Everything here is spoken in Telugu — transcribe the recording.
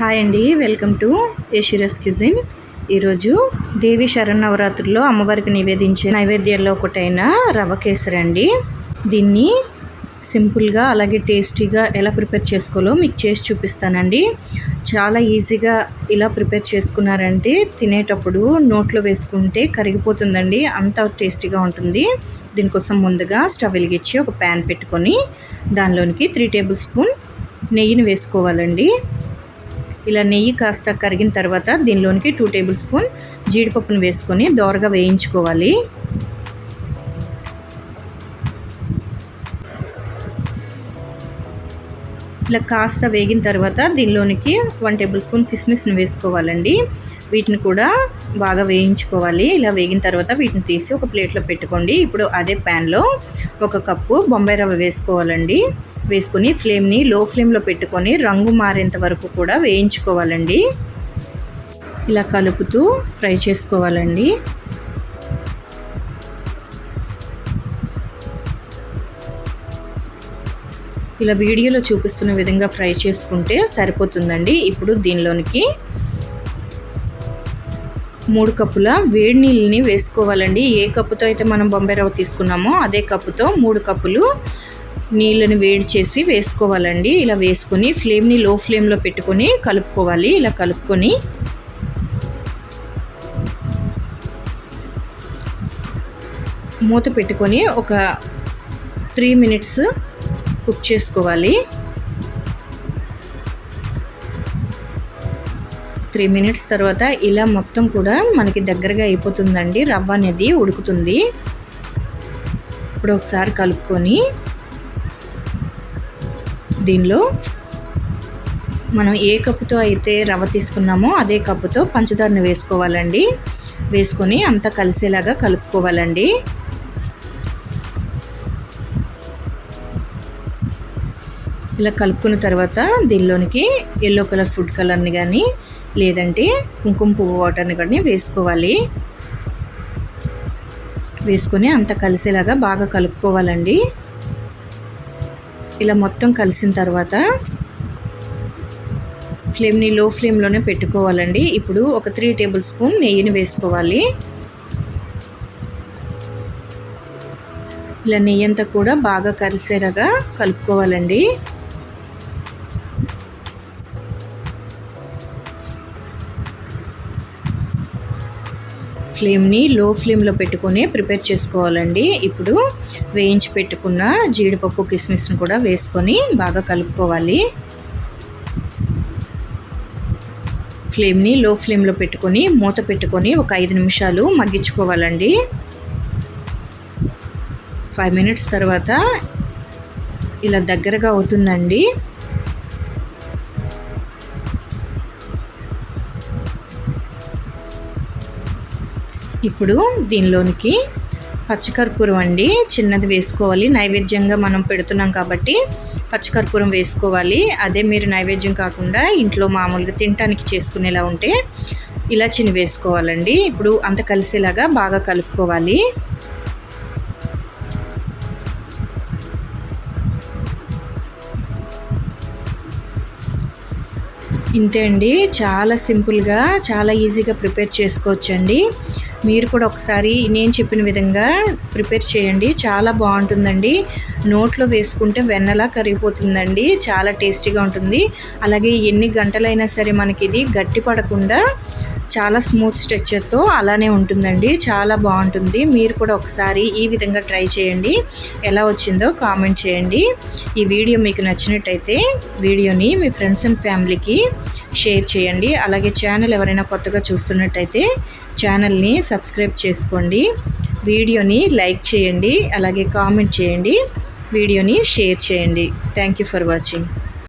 హాయ్ అండి వెల్కమ్ టు ఏషిరస్ క్యూజిన్. ఈరోజు దేవి శరణవరాత్రుల్లో అమ్మవారికి నివేదించే నైవేద్యాల్లో ఒకటైన రవ కేసరి అండి. దీన్ని సింపుల్గా అలాగే టేస్టీగా ఎలా ప్రిపేర్ చేసుకోవాలో మీకు చేసి చూపిస్తానండి. చాలా ఈజీగా ఇలా ప్రిపేర్ చేసుకున్నారంటే తినేటప్పుడు నోట్లో వేసుకుంటే కరిగిపోతుందండి అంత టేస్టీగా ఉంటుంది. దీనికోసం ముందుగా స్టవ్ వెలిగించి ఒక ప్యాన్ పెట్టుకొని దానిలోనికి త్రీ టేబుల్ స్పూన్ నెయ్యిని వేసుకోవాలండి. ఇలా నెయ్యి కాస్త కరిగిన తర్వాత దీనిలోనికి టూ టేబుల్ స్పూన్ జీడిపప్పును వేసుకొని దోరగా వేయించుకోవాలి. ఇలా కాస్త వేగిన తర్వాత దీనిలోనికి వన్ టేబుల్ స్పూన్ కిస్మిస్ని వేసుకోవాలండి. వీటిని కూడా బాగా వేయించుకోవాలి. ఇలా వేగిన తర్వాత వీటిని తీసి ఒక ప్లేట్లో పెట్టుకోండి. ఇప్పుడు అదే ప్యాన్లో ఒక కప్పు బొంబాయి రవ్వ వేసుకోవాలండి. వేసుకొని ఫ్లేమ్ని లో ఫ్లేమ్లో పెట్టుకొని రంగు మారేంత వరకు కూడా వేయించుకోవాలండి. ఇలా కలుపుతూ ఫ్రై చేసుకోవాలండి. ఇలా వీడియోలో చూపిస్తున్న విధంగా ఫ్రై చేసుకుంటే సరిపోతుందండి. ఇప్పుడు దీనిలోనికి మూడు కప్పుల వేడి నీళ్ళని వేసుకోవాలండి. ఏ కప్పుతో అయితే మనం బొంబాయి రవ్వ తీసుకున్నామో అదే కప్పుతో మూడు కప్పులు నీళ్ళని వేడి చేసి వేసుకోవాలండి. ఇలా వేసుకొని ఫ్లేమ్ని లో ఫ్లేమ్లో పెట్టుకొని కలుపుకోవాలి. ఇలా కలుపుకొని మూత పెట్టుకొని ఒక త్రీ మినిట్స్ కుక్ చేసుకోవాలి. త్రీ మినిట్స్ తర్వాత ఇలా మొత్తం కూడా మనకి దగ్గరగా అయిపోతుందండి. రవ్వ అనేది ఉడుకుతుంది. ఇప్పుడు ఒకసారి కలుపుకొని దీనిలో మనం ఏ కప్పుతో అయితే రవ్వ తీసుకున్నామో అదే కప్పుతో పంచదారని వేసుకోవాలండి. వేసుకొని అంతా కలిసేలాగా కలుపుకోవాలండి. ఇలా కలుపుకున్న తర్వాత దీనిలోనికి ఎల్లో కలర్ ఫుడ్ కలర్ని కానీ లేదంటే కుంకుమ పువ్వు వాటర్ని కానీ వేసుకోవాలి. వేసుకొని అంత కలిసేలాగా బాగా కలుపుకోవాలండి. ఇలా మొత్తం కలిసిన తర్వాత ఫ్లేమ్ని లో ఫ్లేమ్లోనే పెట్టుకోవాలండి. ఇప్పుడు ఒక త్రీ టేబుల్ స్పూన్ నెయ్యిని వేసుకోవాలి. ఇలా నెయ్యి అంతా కూడా బాగా కలిసేలాగా కలుపుకోవాలండి. ఫ్లేమ్ని లో ఫ్లేమ్లో పెట్టుకొని ప్రిపేర్ చేసుకోవాలండి. ఇప్పుడు వేయించి పెట్టుకున్న జీడిపప్పు కిస్మిస్ని కూడా వేసుకొని బాగా కలుపుకోవాలి. ఫ్లేమ్ని లో ఫ్లేమ్లో పెట్టుకొని మూత పెట్టుకొని ఒక ఐదు నిమిషాలు మగ్గించుకోవాలండి. ఫైవ్ మినిట్స్ తర్వాత ఇలా దగ్గరగా అవుతుందండి. ఇప్పుడు దీనిలోనికి పచ్చకర్పూరం అండి. చిన్నది వేసుకోవాలి. నైవేద్యంగా మనం పెడుతున్నాం కాబట్టి పచ్చకర్పూరం వేసుకోవాలి. అదే మీరు నైవేద్యం కాకుండా ఇంట్లో మామూలుగా తినటానికి చేసుకునేలా ఉంటే ఇలా వేసుకోవాలండి. ఇప్పుడు అంత కలిసేలాగా బాగా కలుపుకోవాలి. ఇంతే అండి. చాలా సింపుల్గా చాలా ఈజీగా ప్రిపేర్ చేసుకోవచ్చండి. మీరు కూడా ఒకసారి నేను చెప్పిన విధంగా ప్రిపేర్ చేయండి. చాలా బాగుంటుందండి. నోట్లో వేసుకుంటే వెన్నలా కరిగిపోతుందండి. చాలా టేస్టీగా ఉంటుంది. అలాగే ఎన్ని గంటలైనా సరే మనకి ఇది గట్టి పడకుండా చాలా స్మూత్ స్ట్రక్చర్తో అలానే ఉంటుందండి. చాలా బాగుంటుంది. మీరు కూడా ఒకసారి ఈ విధంగా ట్రై చేయండి. ఎలా వచ్చిందో కామెంట్ చేయండి. ఈ వీడియో మీకు నచ్చినట్టయితే వీడియోని మీ ఫ్రెండ్స్ అండ్ ఫ్యామిలీకి షేర్ చేయండి. అలాగే ఛానల్ ఎవరైనా కొత్తగా చూస్తున్నట్టయితే ఛానల్ని సబ్స్క్రైబ్ చేసుకోండి. వీడియోని లైక్ చేయండి. అలాగే కామెంట్ చేయండి. వీడియోని షేర్ చేయండి. Thank you for watching